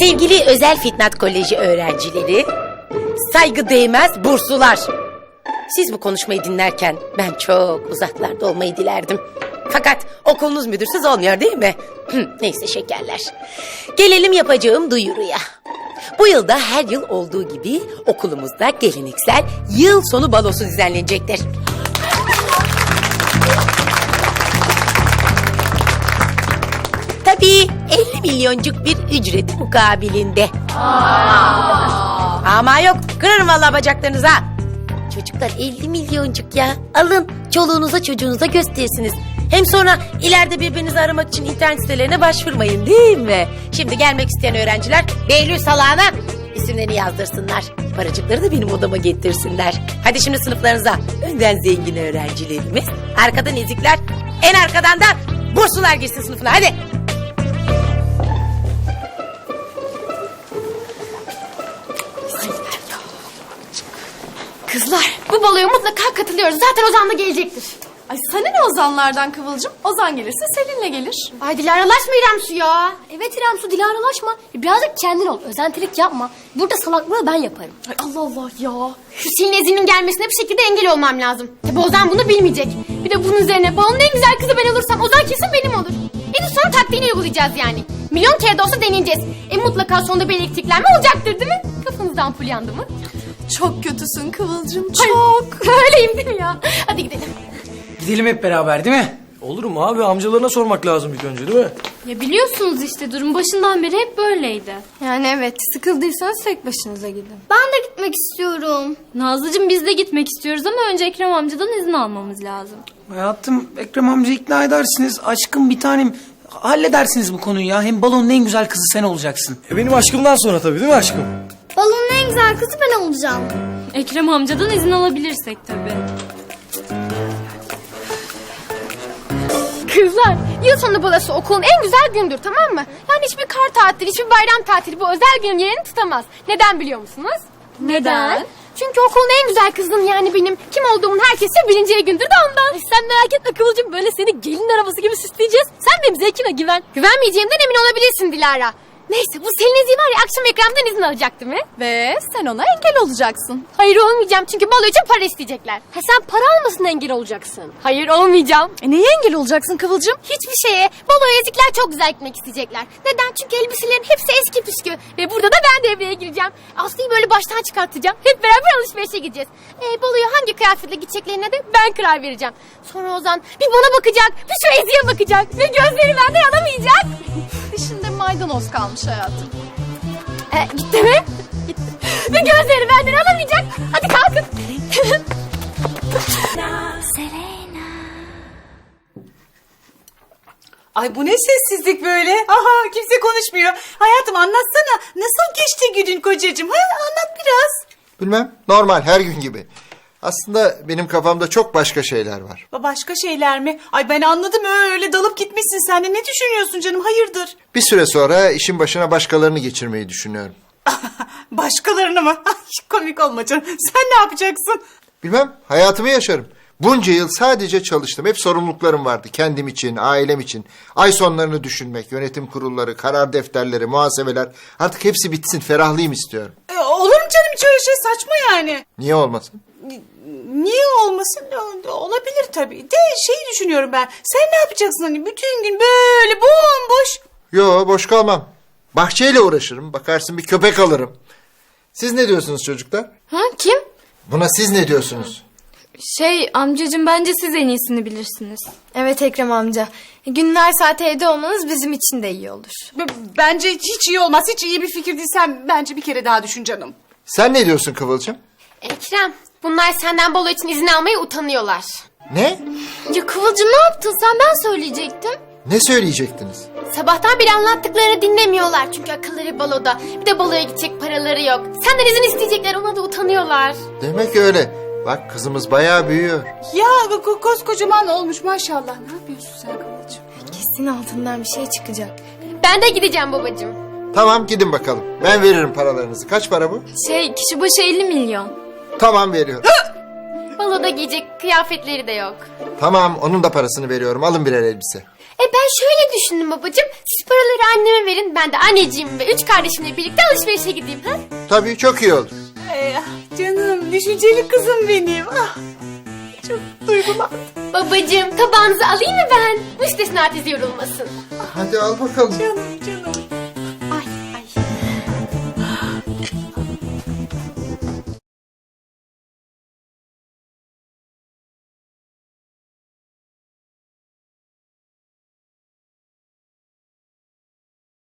Sevgili Özel Fitnat Koleji öğrencileri, saygı değmez burslular. Siz bu konuşmayı dinlerken ben çok uzaklarda olmayı dilerdim. Fakat okulunuz müdürsüz olmuyor değil mi? Neyse şekerler. Gelelim yapacağım duyuruya. Bu yılda her yıl olduğu gibi okulumuzda geleneksel yıl sonu balosu düzenlenecektir. Tabii 50 milyoncuk bir ücret mukabilinde. Ama yok kırarım vallahi bacaklarınızı ha. Çocuklar 50 milyoncuk ya. Alın çoluğunuza çocuğunuza gösterirsiniz. Hem sonra ileride birbirinizi aramak için internet sitelerine başvurmayın değil mi? Şimdi gelmek isteyen öğrenciler Behlül Salağan'a isimlerini yazdırsınlar. Paracıkları da benim odama getirsinler. Hadi şimdi sınıflarınıza. Önden zengin öğrencilerimiz, arkadan ezikler, en arkadan da burslular girsin sınıfına hadi. Kızlar bu baloya mutlaka katılıyoruz. Zaten Ozan da gelecektir. Ay sana ne Ozanlardan Kıvılcım? Ozan gelirse Selin'le gelir. Ay Dilara'laşma İrem Su ya. Evet İrem Su Dilara'laşma. Birazcık kendin ol. Özentilik yapma. Burada salaklığı ben yaparım. Ay Allah Allah ya. Hüseyin Ezi'nin gelmesine bir şekilde engel olmam lazım. Tabi Ozan bunu bilmeyecek. Bir de bunun üzerine balonun en güzel kızı ben olursam Ozan kesin benim olur. En son taktiğini uygulayacağız yani. Milyon kere de olsa deneyeceğiz. E mutlaka sonunda bir elektriklenme olacaktır değil mi? Kafanızda ampul yandı mı? Çok kötüsün Kıvılcım çok. Öyleyim değil mi ya? Hadi gidelim. Gidelim hep beraber değil mi? Olur mu abi? Amcalarına sormak lazım ilk önce değil mi? Ya biliyorsunuz işte durum başından beri hep böyleydi. Yani evet sıkıldıysanız tek başınıza gidin. Ben de gitmek istiyorum. Nazlıcığım biz de gitmek istiyoruz ama önce Ekrem amcadan izin almamız lazım. Hayatım Ekrem amca ikna edersiniz. Aşkım bir tanem halledersiniz bu konuyu ya. Hem balonun en güzel kızı sen olacaksın. E benim aşkımdan sonra tabii değil mi aşkım? En güzel kızı ben olacağım. Ekrem amcadan izin alabilirsek tabii. Kızlar yıl sonu balası okulun en güzel gündür tamam mı? Yani hiçbir kar tatili, hiçbir bayram tatili bu özel günün yerini tutamaz. Neden biliyor musunuz? Neden? Çünkü okulun en güzel kızım yani benim. Kim olduğumun herkese bilineceği gündür de ondan. sen merak etme Kıvılcım böyle seni gelin arabası gibi süsleyeceğiz. Sen benim zevkime güven. Güvenmeyeceğimden emin olabilirsin Dilara. Neyse bu Selin Ezi var ya akşam Ekrem'den izin alacak değil mi? Ve sen ona engel olacaksın. Hayır olmayacağım çünkü balo için para isteyecekler. Ha sen para almasın engel olacaksın. Hayır olmayacağım. E neye engel olacaksın Kıvılcım? Hiçbir şeye. Baloya ezikler çok güzel gitmek isteyecekler. Neden? Çünkü elbiselerin hepsi eski püskü. Ve burada da ben devreye gireceğim. Aslı'yı böyle baştan çıkartacağım. Hep beraber alışverişe gideceğiz. E, baloya hangi kıyafetle gideceklerine de ben karar vereceğim. Sonra Ozan bir bana bakacak, bir şu Ezi'ye bakacak. Ve gözleri benden alamayacak. Dişinde maydanoz kalmış hayatım. E, gitti mi? Gitti. Ve gözleri benden alamayacak. Hadi kalkın. Ay bu ne sessizlik böyle? Aha kimse konuşmuyor. Hayatım anlatsana. Nasıl geçti günün kocacığım? Ha, anlat biraz. Bilmem. Normal her gün gibi. Aslında benim kafamda çok başka şeyler var. Ba- Başka şeyler mi? Ay ben anladım öyle dalıp gitmişsin sen de. Ne düşünüyorsun canım? Hayırdır? Bir süre sonra işin başına başkalarını geçirmeyi düşünüyorum. Başkalarını mı? Ay komik olma canım. Sen ne yapacaksın? Bilmem. Hayatımı yaşarım. Bunca yıl sadece çalıştım. Hep sorumluluklarım vardı. Kendim için, ailem için. Ay sonlarını düşünmek, yönetim kurulları, karar defterleri, muhasebeler. Artık hepsi bitsin. Ferahlayayım istiyorum. E, olur mu canım hiç öyle şey saçma yani. Niye olmasın? Niye olmasın? Olabilir tabii. De şeyi düşünüyorum ben. Sen ne yapacaksın hani bütün gün böyle bomboş. Yo boş kalmam. Bahçeyle uğraşırım. Bakarsın bir köpek alırım. Siz ne diyorsunuz çocuklar? Ha kim? Buna siz ne diyorsunuz? Şey amcacığım bence siz en iyisini bilirsiniz. Evet Ekrem amca. Günler saat evde olmanız bizim için de iyi olur. B- Bence hiç iyi olmaz. Hiç iyi bir fikir değil. Sen bence bir kere daha düşün canım. Sen ne diyorsun Kıvılcım? Ekrem bunlar senden balo için izin almaya utanıyorlar. Ne? Ya Kıvılcım ne yaptın sen ben söyleyecektim. Ne söyleyecektiniz? Sabahtan beri anlattıklarını dinlemiyorlar çünkü akılları baloda. Bir de baloya gidecek paraları yok. Senden izin isteyecekler ona da utanıyorlar. Demek öyle. Bak kızımız bayağı büyüyor. Ya ko- koskocaman olmuş maşallah. Ne yapıyorsun sen Kıvılcım? Kesin altından bir şey çıkacak. Ben de gideceğim babacığım. Tamam gidin bakalım. Ben veririm paralarınızı. Kaç para bu? Şey kişi başı 50 milyon. Tamam veriyorum. Baloda giyecek kıyafetleri de yok. tamam onun da parasını veriyorum. Alın birer elbise. E ben şöyle düşündüm babacığım. Şu paraları anneme verin. Ben de anneciğim ve üç kardeşimle birlikte alışverişe gideyim. Ha? Tabii çok iyi olur. Ay, ah, canım düşünceli kızım benim. Ah, çok duygulandım. Babacığım tabağınızı alayım mı ben? Müstesna teyze yorulmasın. Hadi al bakalım. Canım canım.